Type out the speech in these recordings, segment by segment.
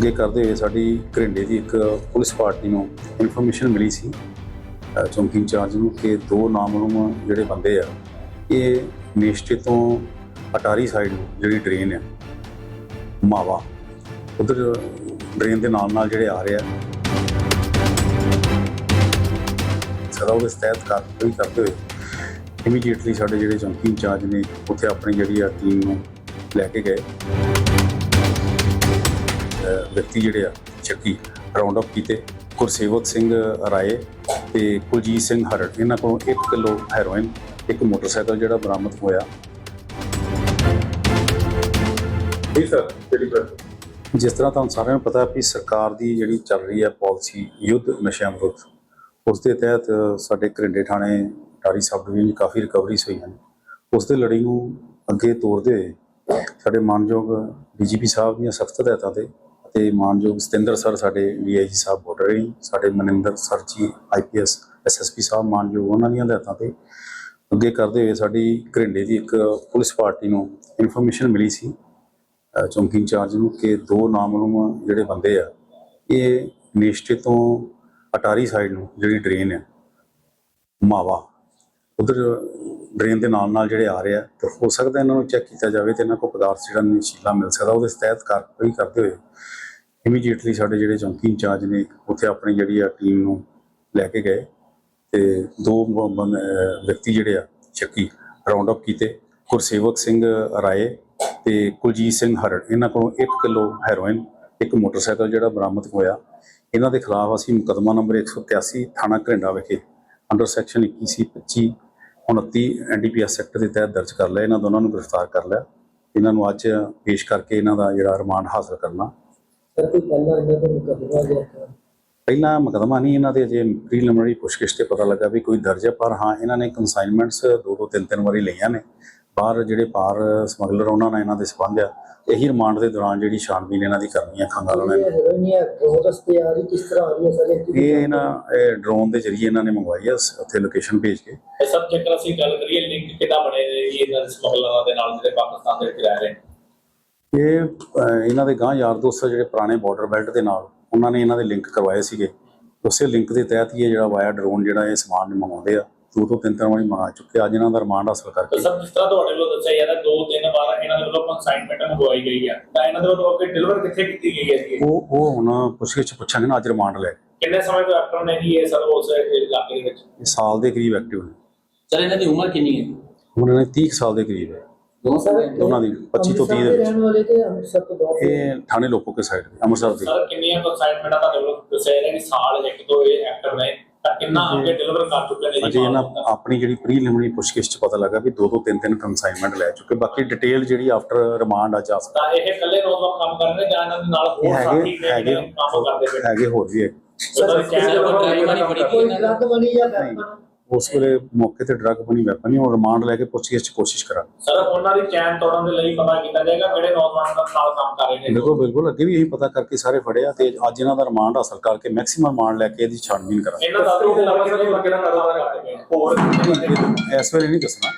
ਅੱਗੇ ਕਰਦੇ ਹੋਏ ਸਾਡੀ ਘਰਿੰਡੇ ਦੀ ਇੱਕ ਪੁਲਿਸ ਪਾਰਟੀ ਨੂੰ ਇਨਫੋਰਮੇਸ਼ਨ ਮਿਲੀ ਸੀ ਚੌਂਕੀ ਇੰਚਾਰਜ ਨੂੰ ਕਿ ਦੋ ਨਾਮਲੂਮ ਜਿਹੜੇ ਬੰਦੇ ਆ, ਇਹ ਨੇਸ਼ਟੇ ਤੋਂ ਅਟਾਰੀ ਸਾਈਡ ਨੂੰ ਜਿਹੜੀ ਡਰੇਨ ਆ, ਮਾਵਾ, ਉਧਰ ਡਰੇਨ ਦੇ ਨਾਲ ਨਾਲ ਜਿਹੜੇ ਆ ਰਹੇ ਆ। ਸਦਾ ਉਹਦੇ ਤਹਿਤ ਕਾਰਵਾਈ ਕਰਦੇ ਹੋਏ ਇਮੀਡੀਏਟਲੀ ਸਾਡੇ ਜਿਹੜੇ ਚੌਂਕੀ ਇੰਚਾਰਜ ਨੇ, ਉੱਥੇ ਆਪਣੀ ਜਿਹੜੀ ਆ ਟੀਮ ਨੂੰ ਲੈ ਕੇ ਗਏ। ਵਿਅਕਤੀ ਜਿਹੜੇ ਆ ਚੱਕੀ ਰਾਉਂਡ ਅਪ ਕੀਤੇ। ਗੁਰਸੇਵਕ ਸਿੰਘ ਰਾਏ ਤੇ ਕੁਲਜੀਤ ਸਿੰਘ ਹਰੜ ਇਹਨਾਂ ਕੋਲੋਂ 1 ਕਿਲੋ ਹੈਰੋਇਨ ਇੱਕ ਮੋਟਰਸਾਈਕਲ ਜਿਹੜਾ ਬਰਾਮਦ ਹੋਇਆ। ਜੀ ਸਰ ਗੱਲ? ਜਿਸ ਤਰ੍ਹਾਂ ਤੁਹਾਨੂੰ ਸਾਰਿਆਂ ਨੂੰ ਪਤਾ ਵੀ ਸਰਕਾਰ ਦੀ ਜਿਹੜੀ ਚੱਲ ਰਹੀ ਹੈ ਪਾਲਿਸੀ ਯੁੱਧ ਨਸ਼ਿਆਂ ਵਿਰੁੱਧ ਉਸ ਦੇ ਤਹਿਤ ਸਾਡੇ ਘਰਿੰਡੇ ਥਾਣੇ ਟਾਰੀ ਸਬ ਡਿਵੀਜ਼ਨ ਕਾਫੀ ਰਿਕਵਰੀਜ਼ ਹੋਈਆਂ ਉਸ ਦੇ ਲੜੀ ਨੂੰ ਅੱਗੇ ਤੋਰਦੇ ਸਾਡੇ ਮਾਨਯੋਗ ਡੀਜੀਪੀ ਸਾਹਿਬ ਦੀਆਂ ਸਖਤ ਹਦਾਇਤਾਂ ਤੇ ਅਤੇ ਮਾਨਯੋਗ ਸਤਿੰਦਰ ਸਰ ਸਾਡੇ ਡੀਆਈਜੀ ਸਾਹਿਬ ਬਾਰਡਰ ਰਹੀ ਸਾਡੇ Maninder sir ji IPS SSP ਸਾਹਿਬ ਮਾਨਯੋਗ ਉਹਨਾਂ ਦੀਆਂ ਹਦਾਇਤਾਂ ਤੇ ਅੱਗੇ ਕਰਦੇ ਹੋਏ ਸਾਡੀ ਘਰਿੰਡੇ ਦੀ ਇੱਕ ਪੁਲਿਸ ਪਾਰਟੀ ਨੂੰ ਇਨਫੋਰਮੇਸ਼ਨ ਮਿਲੀ ਸੀ, ਅਹ ਚੌਂਕੀ ਇੰਚਾਰਜ ਨੂੰ ਕਿ ਦੋ ਨਾਮਲੂਮ ਜਿਹੜੇ ਬੰਦੇ ਆ, ਇਹ ਨੇਸ਼ਟੇ ਤੋਂ ਅਟਾਰੀ ਸਾਈਡ ਨੂੰ ਜਿਹੜੀ ਡਰੇਨ ਹੈ ਮਾਵਾ, ਉਧਰ ਡਰੇਨ ਦੇ ਨਾਲ ਨਾਲ ਜਿਹੜੇ ਆ ਰਹੇ ਆ, ਤੇ ਹੋ ਸਕਦਾ ਇਹਨਾਂ ਨੂੰ ਚੈੱਕ ਕੀਤਾ ਜਾਵੇ ਤੇ ਇਹਨਾਂ ਕੋਲ ਪਦਾਰਥ ਜਿਹੜਾ ਨਸ਼ੀਲਾ ਮਿਲ ਸਕਦਾ, ਉਹਦੇ ਤਹਿਤ ਕਾਰਵਾਈ ਕਰਦੇ ਹੋਏ ਇਮੀਡੀਏਟਲੀ ਸਾਡੇ ਜਿਹੜੇ ਚੌਂਕੀ ਇੰਚਾਰਜ ਨੇ ਉੱਥੇ ਆਪਣੀ ਜਿਹੜੀ ਆ ਟੀਮ ਨੂੰ ਲੈ ਕੇ ਗਏ ਤੇ ਦੋ ਵਿਅਕਤੀ ਜਿਹੜੇ ਆ ਚੱਕੀ ਰਾਉਂਡ ਅਪ ਕੀਤੇ, ਗੁਰਸੇਵਕ ਸਿੰਘ ਰਾਏ ਤੇ ਕੁਲਜੀਤ ਸਿੰਘ ਹਰੜ। ਇਹਨਾਂ ਕੋਲੋਂ 1 ਕਿਲੋ ਹੈਰੋਇਨ, ਇੱਕ ਮੋਟਰਸਾਈਕਲ ਜਿਹੜਾ ਬਰਾਮਦ ਹੋਇਆ। ਇਹਨਾਂ ਦੇ ਖਿਲਾਫ ਅਸੀਂ ਮੁਕੱਦਮਾ ਨੰਬਰ 181 ਥਾਣਾ ਘਰਿੰਡਾ ਵਿਖੇ, under section 21 C 25 29 NDPS act ਦੇ ਤਹਿਤ ਦਰਜ ਕਰ ਲਿਆ। ਇਹਨਾਂ ਦੋਨਾਂ ਨੂੰ ਗ੍ਰਿਫਤਾਰ ਕਰ ਲਿਆ। ਇਹਨਾਂ ਨੂੰ ਅੱਜ ਪੇਸ਼ ਕਰਕੇ ਇਹਨਾਂ ਦਾ ਜਿਹੜਾ ਰਿਮਾਂਡ ਹਾਸਲ ਕਰਨਾ। ਪਹਿਲਾਂ ਮੁਕੱਦਮਾ ਨਹੀਂ ਇਹਨਾਂ ਦੇ ਅਜੇ ਪ੍ਰੀਲਿਮਿਨਰੀ ਪੁੱਛਗਿੱਛ ਤੇ ਪਤਾ ਲੱਗਾ ਵੀ ਕੋਈ ਦਰਜ ਹੈ ਪਰ ਹਾਂ ਇਹਨਾਂ ਨੇ ਕਨਸਾਈਨਮੈਂਟਸ ਦੋ ਦੋ ਤਿੰਨ ਤਿੰਨ ਵਾਰੀ ਲਈਆਂ ਨੇ। ਬਾਹਰ ਜਿਹੜੇ ਪਾਰ ਸਮਗਲਰ ਉਹਨਾਂ ਨਾਲ ਇਹਨਾਂ ਦੇ ਸੰਬੰਧ ਆ। ਇਹੀ ਰਿਮਾਂਡ ਦੇ ਦੌਰਾਨ ਜਿਹੜੀ ਛਾਣਬੀਨ ਇਹਨਾਂ ਦੀ ਕਰਨੀ ਆ ਰਹੀ ਕਿਸ ਤਰ੍ਹਾਂ ਆ ਰਹੀ ਹੈ ਸਰ ਇਹ ਇਹ ਇਹਨਾਂ ਡਰੋਨ ਦੇ ਜ਼ਰੀਏ ਇਹਨਾਂ ਨੇ ਮੰਗਵਾਈ ਹੈ ਸ- ਉੱਥੇ ਲੋਕੇਸ਼ਨ ਭੇਜ ਕੇ। ਇਹ ਸਭ ਜੇਕਰ ਅਸੀਂ ਗੱਲ ਕਰੀਏ ਲਿੰਕ ਕਿੱਦਾਂ ਬਣੇ ਇਹਨਾਂ ਦੇ ਸਮਗਲਰਾਂ ਦੇ ਨਾਲ ਜਿਹੜੇ ਪਾਕਿਸਤਾਨ ਦੇ ਵਿੱਚ ਰਹਿ ਰਹੇ ਨੇ? ਇਹ ਇਹਨਾਂ ਦੇ ਗਾਂ ਯਾਰ ਦੋਸਤ ਆ ਜਿਹੜੇ ਪੁਰਾਣੇ ਬਾਰਡਰ ਬੈਲਟ ਦੇ ਨਾਲ ਉਹਨਾਂ ਨੇ ਇਹਨਾਂ ਦੇ ਲਿੰਕ ਕਰਵਾਏ ਸੀਗੇ। ਉਸੇ ਲਿੰਕ ਦੇ ਤਹਿਤ ਹੀ ਇਹ ਜਿਹੜਾ ਵਾਇਆ ਡਰੋਨ ਜਿਹੜਾ ਇਹ ਸਮਾਨ ਮੰਗਵਾਉਂਦੇ ਆ। ਦੋ ਤੋਂ ਤਿੰਨ ਤਿੰਨ ਵਾਰੀ ਮੰਗਾ ਚੁੱਕੇ। ਅੱਜ ਇਹਨਾਂ ਦਾ ਰਿਮਾਂਡ ਹਾਸਲ ਕਰਕੇ। ਸਭ ਜਿਸ ਤਰ੍ਹਾਂ ਤੁਹਾਡੇ ਵੱਲੋਂ ਦੱਸਿਆ ਜਾ ਰਿਹਾ ਦੋ ਤਿੰਨ ਵਾਰ ਇਹਨਾਂ ਦੇ ਵੱਲੋਂ ਕਨਸਾਈਨਮੈਂਟ ਮੰਗਵਾਈ ਗਈ ਆ। ਤਾਂ ਇਹਨਾਂ ਦੇ ਵੱਲੋਂ ਅੱਗੇ ਡਿਲੀਵਰ ਕਿੱਥੇ ਕੀਤੀ ਗਈ ਹੈ ਜੀ? ਉਹ ਉਹ ਹੁਣ ਪੁੱਛਗਿੱਛ ਪੁੱਛਾਂਗੇ ਨਾ ਅੱਜ ਰਿਮਾਂਡ ਲੈ ਕੇ। ਕਿੰਨੇ ਸਮੇਂ ਤੋਂ ਐਕਟਰ ਨੇ ਜੀ ਇਹ ਸਰ ਉਸ ਇਲਾਕੇ ਦੇ ਵਿੱਚ? ਇਹ ਸਾਲ ਦੇ ਕਰੀਬ ਐਕਟਿਵ ਨੇ। ਸਰ ਇਹਨਾਂ ਦੀ ਉਮਰ ਕਿੰਨੀ ਹੈ? ਹੁਣ ਇਹਨਾਂ ਦੀ 30 ਕੁ ਸਾਲ ਦੇ ਕਰੀਬ ਹੈ। ਦੋਨੋਂ ਸਰ ਦੋਨਾਂ ਦੀ 25 ਤੋਂ 30 ਦੇ ਵਿੱਚ। ਰਹਿਣ ਵਾਲੇ ਤੇ ਅੰਮ੍ਰਿਤਸਰ ਤੋਂ ਬਾਹਰ ਇਹ ਥਾਣੇ ਲੋਕੋ ਕੇ ਸਾਈਡ ਅੰਮ੍ਰਿਤਸਰ ਦੀ। ਸਰ ਕਿੰਨੀਆਂ ਕਨਸਾਈਨਮੈਂਟਾਂ ਤੁਹਾਡੇ ਵੱਲੋਂ? ਦੱਸਿਆ ਜਾ ਰਿਹਾ ਕਿ ਸਾਲ ਇੱਕ ਤੋਂ ਇਹ ਐਕਟਰ ਨੇ। ਕਿੰਨਾ ਅੱਗੇ ਡਿਲੀਵਰ ਕਰ ਚੁੱਕੇ ਨੇ ਅਜੇ ਇਹਨਾਂ? ਆਪਣੀ ਜਿਹੜੀ ਪ੍ਰੀਲਿਮਿਨਰੀ ਪੁੱਛਗਿੱਛ ਚ ਪਤਾ ਲੱਗਾ ਵੀ ਦੋ ਤੋਂ ਤਿੰਨ ਤਿੰਨ ਕਨਸਾਈਨਮੈਂਟ ਲੈ ਚੁੱਕੇ ਬਾਕੀ ਡਿਟੇਲ ਜਿਹੜੀ ਆਫਟਰ ਰਿਮਾਂਡ ਆ ਜਾ ਸਕਦਾ ਤਾਂ ਇਹ ਇਕੱਲੇ ਨੌਜਵਾਨ ਕੰਮ ਕਰ ਰਹੇ ਨੇ ਜਾਂ ਇਹਨਾਂ ਦੇ ਨਾਲ ਹੋਰ ਸਾਥੀ ਹੈਗੇ ਨੇ ਹੈਗੇ ਕੰਮ ਕਰਦੇ? ਹੈਗੇ ਹੋਰ ਵੀ ਹੈ ਸਰ ਦਾ ਕੋਈ ਡਰੱਗ ਬਣੀ ਜਾਂ ਨਹੀਂ। ਉਸ ਵੇਲੇ ਮੌਕੇ ਤੇ ਡਰੱਗ ਬਣੀ ਵੈਪਨ ਨਹੀਂ ਉਹ ਰਿਮਾਂਡ ਲੈ ਕੇ ਪੁੱਛਗਿੱਛ ਚ ਕੋਸ਼ਿਸ਼ ਕਰਾਂਗੇ ਸਰ ਉਹਨਾਂ ਦੀ ਚੈਨ ਤੋੜਨ ਦੇ ਲਈ ਪਤਾ ਕੀਤਾ ਜਾਏਗਾ ਕਿਹੜੇ ਨੌਜਵਾਨ ਦਾ ਨਾਲ ਕੰਮ ਕਰ ਰਹੇ ਨੇ। ਬਿਲਕੁਲ ਬਿਲਕੁਲ ਅੱਗੇ ਵੀ ਇਹੀ ਪਤਾ ਕਰਕੇ ਸਾਰੇ ਫੜਿਆ ਤੇ ਅੱਜ ਇਹਨਾਂ ਦਾ ਰਿਮਾਂਡ ਹਾਸਲ ਕਰਕੇ ਮੈਕਸਿਮਮ ਰਿਮਾਂਡ ਲੈ ਕੇ ਇਹਦੀ ਛਾਣਬੀਨ ਕਰਾਂਗੇ। ਇਹਨਾਂ ਦਾ ਤੋਂ ਇਲਾਵਾ ਕਿਹੜਾ ਕਿਹੜਾ ਕਾਰੋਬਾਰ ਕਰਦੇ ਨੇ ਹੋਰ ਇਸ ਵੇਲੇ ਨਹੀਂ ਦੱਸਣਾ।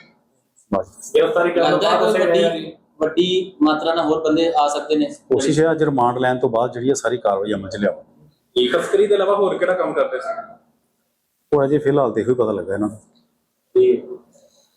ਬਸ। ਗ੍ਰਿਫਤਾਰੀ ਕਰਨ ਹੈ ਦੱਸਿਆ ਵੱਡੀ ਵੱਡੀ ਮਾਤਰਾ ਨਾਲ ਹੋਰ ਬੰਦੇ ਆ ਸਕਦੇ ਨੇ। ਕੋਸ਼ਿਸ਼ ਹੈ ਅੱਜ ਰਿਮਾਂਡ ਲੈਣ ਤੋਂ ਬਾਅਦ ਜਿਹੜੀ ਹੈ ਸਾਰੀ ਕਾਰਵਾਈ ਅਮਲ ਚ ਲਿਆਵਾਂਗੇ। ਤਸਕਰੀ ਦੇ ਇਲਾਵਾ ਹੋਰ ਕਿਹੜਾ ਕੰਮ ਕਰਦੇ ਸੀ? ਉਹ ਅਜੇ ਫਿਲਹਾਲ ਤੇ ਇਹੋ ਹੀ ਪਤਾ ਲੱਗਾ ਇਹਨਾਂ ਦਾ ਜੀ